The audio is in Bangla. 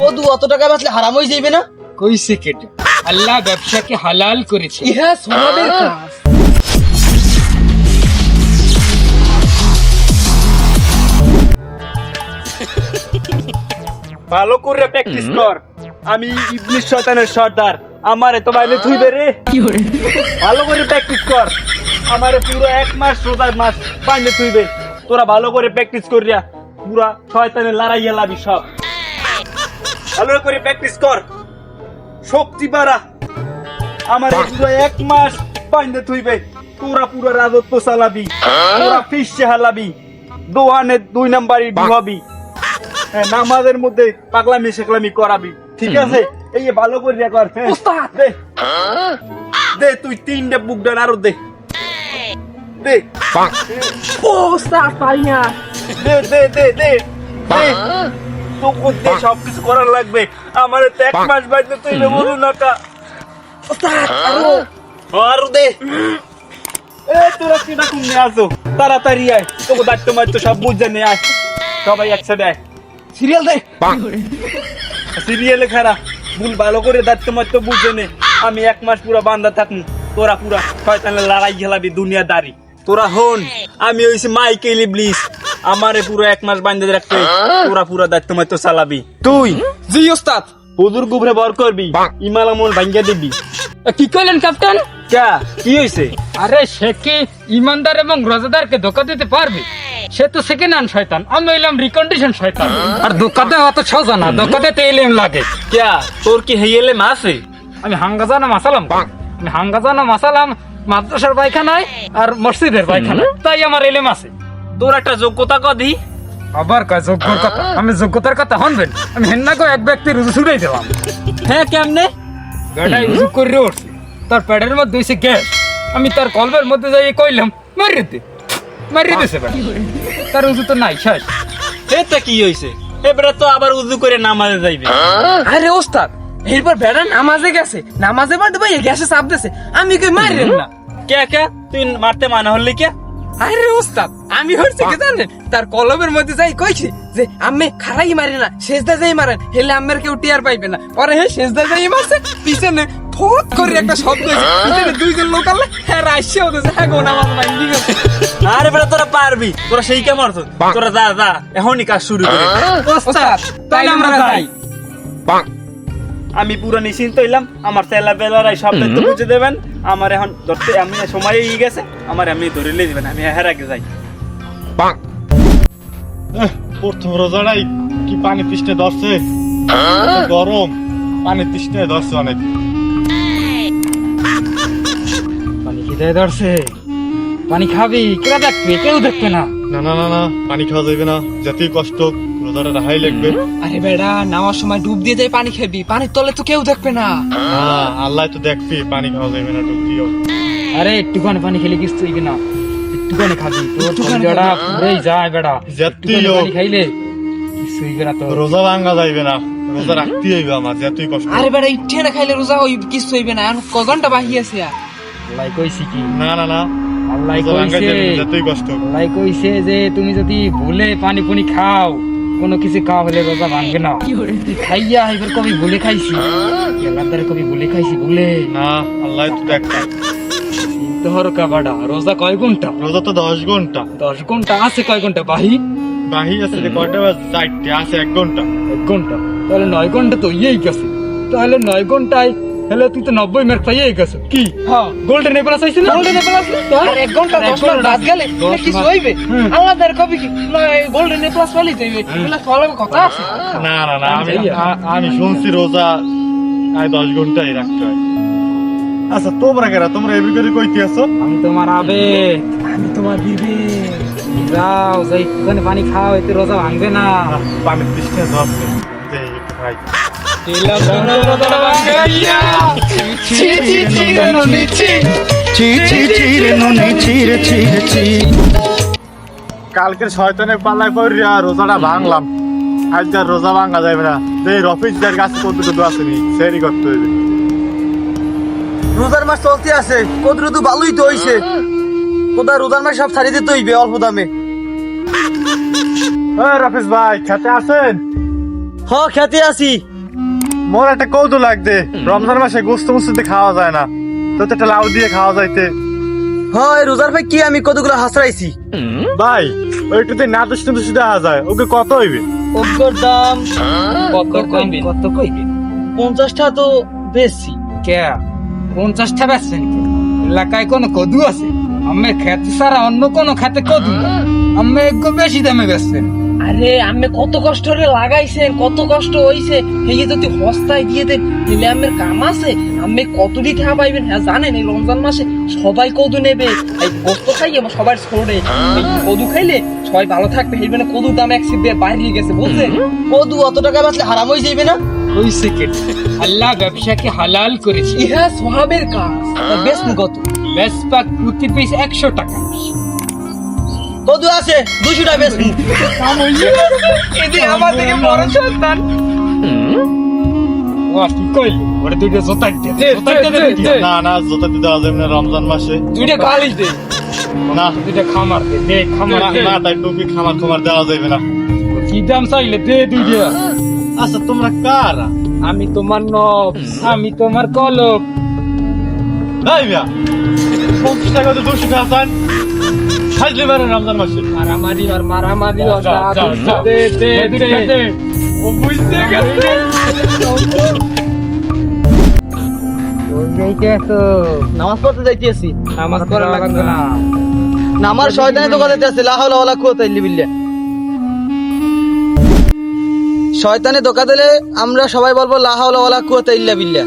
কদু অত টাকা বাঁচলে হারাম হয়ে যাইবে না? কইছে কেটে। আল্লাহ ব্যবসাকে হালাল করেছে। ইহা সমাবের কাজ। ভালো করে প্র্যাকটিস কর। আমি ইবলিশ শয়তানের সর্দার। আমারে তো বাইরে থুইবে রে। ভালো করে প্র্যাকটিস কর। আমারে পুরো এক মাস রোজার মাস বাইরে থুইবে। তোরা ভালো করে প্র্যাকটিস করিয়া পুরা শয়তানের লড়াইয়া লাবি সব। ভালো করে প্র্যাকটিস কর। শক্তি বাড়া। আমার পুরো এক মাস বাইরে থুইবে। তোরা পুরো রাজত্ব চালাবি। তোরা ফিস হালাবি দোহানে দুই নাম্বারই ডুবাবি হ্যাঁ, নামাজের মধ্যে পাগলামি সেকলামি করাবি। ঠিক আছে? এই ভালো করে কর। হ্যাঁ। দে। দে তুই তিনটে বুক ডান আরও দে। দে। ও স্যার না দে দে দে। দে। তোকে দে সব কিছু করার লাগবে। আমার তো এক মাস বাইতে তুই বলু না কা। আরও। আরও। দে। এ তোরা কিনা কুমনে আসো তাড়াতাড়ি আয়। তোকে দায়িত্ব মাত্র সব বুঝে নে আয়। সবাই একসাথে আয়। সিরিয়াল দে। সিরিয়ালে খারা ভুল ভালো করে দায়িত্ব মাত্র বুঝে নে। আমি এক মাস পুরো বান্ধা থাকুন তোরা পুরা শয়তানের লড়াই খেলাবি দুনিয়াদারি। তোরা হন। আমি হইছি মাইকেল ইবলিস। আমারে পুরো এক মাস বান্ধে রাখতে তোরা পুরা দায়িত্ব মাত্র চালাবি। তুই? জি ওস্তাদ। হুজুর গুবরে বর করবি। ইমাল আমল ভাঙ্গা দিবি। কি কইলেন ক্যাপ্টেন? ক্যা কি হইছে? আরে সে কি ইমানদার এবং রোজাদারকে ধোকা দিতে পারবে? সে তো সেকেন্ড হ্যান্ড শয়তান। আমি হইলাম রিকন্ডিশন শয়তান। আর ধোকা দেওয়া অত সোজা না। ধোকা দিতে এলেম লাগে। ক্যা তোর কি হেইলে মাসে আমি হাঙ্গাজানা মাসালাম। আমি হাঙ্গাজানা মাসালাম। মাদ্রাসার পায়খানায় আর মসজিদের পায়খানায়। তাই আমার এলেম আছে। তোর একটা যোগ্যতা কদি আবার কয় যোগ্যর কথা? আমি যোগ্যতার কথা হনবেন আমি হেন্না কো এক ব্যক্তি রুজু ছুড়াই দিলাম। হ্যাঁ কেমনে? বেটাই উজু করে উঠছে। তার পেটের মধ্যে হইছে গ্যাস। আমি তার কলবের মধ্যে যাই কইলাম মারিয়ে দে। মারিয়ে দিছে তার উজু তো নাই শেষ। এটা কি হইছে? এবারে তো আবার উজু করে নামাজে যাইবে। আরে ওস্তাদ এরপর বেড়া নামাজে গেছে। নামাজে বাদ ভাই গ্যাসে চাপ দিছে। আমি কই মারেন না। কে কে? তুই মারতে মানা হলি কে? আরে ওস্তাদ আমি হচ্ছে কি জানেন? তার কলমের মধ্যে যাই কইছি যে আমি খারাই মারি না শেষদা যাই মারেন হেলে আমের কেউ টিয়ার পাইবে না। পরে হে শেষদা যাই মারছে পিছনে ফোট করে একটা শব্দ পিছনে দুইজন লোক আনলে হ্যাঁ রাশিয়া হতেছে হ্যাঁ গো নামাজ মাইন্দি গেছে। আরে বেটা তোরা পারবি। তোরা সেই কে মারছ? তোরা যা যা এখনই কাজ শুরু করে ওস্তাদ তাইলে আমরা যাই। আমি পুরো নিশ্চিন্ত হইলাম। আমার চেলা বেলারাই সব দায়িত্ব বুঝে দেবেন। আমার এখন ধরতে আমি সময় ই গেছে। আমার এমনি ধরে লিয়ে দিবেন আমি হের আগে যাই। প্রথম রোজাটাই কি পানি তৃষ্ণে ধরছে? গরম পানি তৃষ্ণে ধরছে অনেক। পানি খিদে ধরছে। পানি খাবি কেউ দেখবে কেউ দেখবে না। না না না না পানি খাওয়া যাবে না যতই কষ্ট। রোজাটা রাহাই লাগবে। আরে বেড়া নামার সময় ডুব দিয়ে যাই পানি খাবি। পানির তলে তো কেউ দেখবে না। না আল্লাহ তো দেখবি পানি খাওয়া যাবে না ডুব দিও আরে একটুখানি পানি খেলে কিছু হইবে না। একটুখানি খাবি। তোর বেড়া। পুরেই যায় বেড়া। খাইলে কিছু হইবে না তো রোজা ভাঙ্গা যাইবে না। রোজা রাখতেই হইবে আমার যতই কষ্ট। আরে বেড়া ইচ্ছে না খাইলে রোজা হই কিছু হইবে না। এখন ক ঘণ্টা বাহি আছে? আল্লাহ কইছি কি? না না না। আল্লাহ কইছে যতই কষ্ট। আল্লাহ কইছে যে তুমি যদি ভুলে পানি পুনি খাও কোনো কিছু খাওয়া হলে রোজা ভাঙবে না। খাইয়া এবার কবি ভুলে খাইছি। এলাকার কবি ভুলে খাইছি ভুলে। না আল্লাহ তো দেখবে তোর কাবাডা রোজা কয় ঘণ্টা? রোজা তো দশ ঘণ্টা। দশ ঘণ্টা আছে কয় ঘণ্টা? বাহি? বাহি আছে যে কয়টা চারটে আছে এক ঘণ্টা। এক ঘণ্টা। তাহলে নয় ঘণ্টা তো ইয়েই গেছে। তাহলে নয় ঘন্টায় হলে তুই তো নব্বই মিনিট পাইয়েই গেছো। কি? হ্যাঁ। গোল্ডেন এপার আছে না? গোল্ডেন এপল আছে। আর এক ঘণ্টা দশ মিনিট ঘণ্টা বাদ গেলে কিছু হইবে। আল্লাহ কবি কি? গোল্ডেন এপ্লাস পালি যাইবে এগুলা ফলার কথা আছে। না না না আমি আমি শুনছি রোজা আয় দশ ঘন্টাই রাখতে হয়। আচ্ছা তোমরা কেরা? তোমরা এবি করে কইতে আছো? আমি তোমার আবেগ। আমি তোমার বিবেক। যাও যাই পানি খাও এতে রোজা ভাঙবে না। পানি তৃষ্ণে ধরছে। দেই কালকের শয়তানের পাল্লায় পড়িয়া রোজাটা ভাঙলাম। আজ আর রোজা ভাঙা যাবে না। এই রফিজ যার কাছে কতটুকু আসেনি সেরি করতে হইবে। রোজার মাস চলতে আছে কত রুদু ভালোই তো হইছে। কোথা রোজার মাস সব ছাড়িয়ে দিতে হইবে অল্প দামে। রফিস ভাই খেতে আছেন? হ খেতে আসি মোর একটা কৌতূহল লাগছে রমজান মাসে গোস্ত মুস্ত খাওয়া যায় না। তো তো একটা লাউ দিয়ে খাওয়া যাইতে। হয় রোজার ভাই কি আমি কতগুলো হাসরাইছি? ভাই ওইটাতে না দুষ্ট দুষ্ট দেওয়া যায় ওকে কত হইবে? ওগুলোর দাম কত কইবেন? কত কইবেন? পঞ্চাশটা তো বেশি। কে? পঞ্চাশটা কে? এলাকায় কোনো কদু আছে? আমি খেতে ছাড়া অন্য কোনো খাতে কদু আমি একটু বেশি দামে বেচছেন। আরে আমি কত কষ্ট করে লাগাইছেন কত কষ্ট হইছে। এই যে যদি হস্তায় দিয়ে দেন তাহলে আমের কাম আছে। আমি কতটি টাকা পাইবেন হ্যাঁ জানেন এই রমজান মাসে সবাই কদু নেবে। এই গোস্ত খাইয়ে সবার ছোড়ে কদু খাইলে সবাই ভালো থাকবে। এই মানে কদুর দাম এক সিপে বাইরে গেছে বুঝছেন কদু অত টাকা বাঁচলে হারাম হয়ে যাবে না? ওই সেকেন্ড আল্লাহ ব্যবসাকে হালাল করেছে। ইহা সোহাবের কাজ। বেশ কত? বেসপাক প্রতি পিস একশো টাকা। কদু আছে দুশো টাকা বেশ আমার থেকে বড় সন্তান। না না জোতা দিতে দেওয়া যাবে না রমজান মাসে। দুইটা গালি দে। না। দুইটা খামার দে খামার না তাই টুপি খামার খামার দেওয়া যাবে না। কি দাম চাইলে দে দুইটা। আচ্ছা তোমরা কার? আমি তোমার নব আমি তোমার কলব এই মিয়া পঞ্চাশ টাকা তো দুশো টাকা খাইলে রমজান মাসে। মারামারি আর মারামারি আর। দে দে দে। ও বুঝতে গেছে। নামাজ পড়তে যাইতেছি। নামাজ পড়া লাগবে না। না। আমার শয়তানি তো কথা আছে লা হাওলা ওয়ালা কুওয়াতা ইল্লা বিল্লাহ। শয়তানে ধোকা দিলে আমরা সবাই বলব লা হাওলা ওয়ালা কুওয়াতা ইল্লা বিল্লাহ।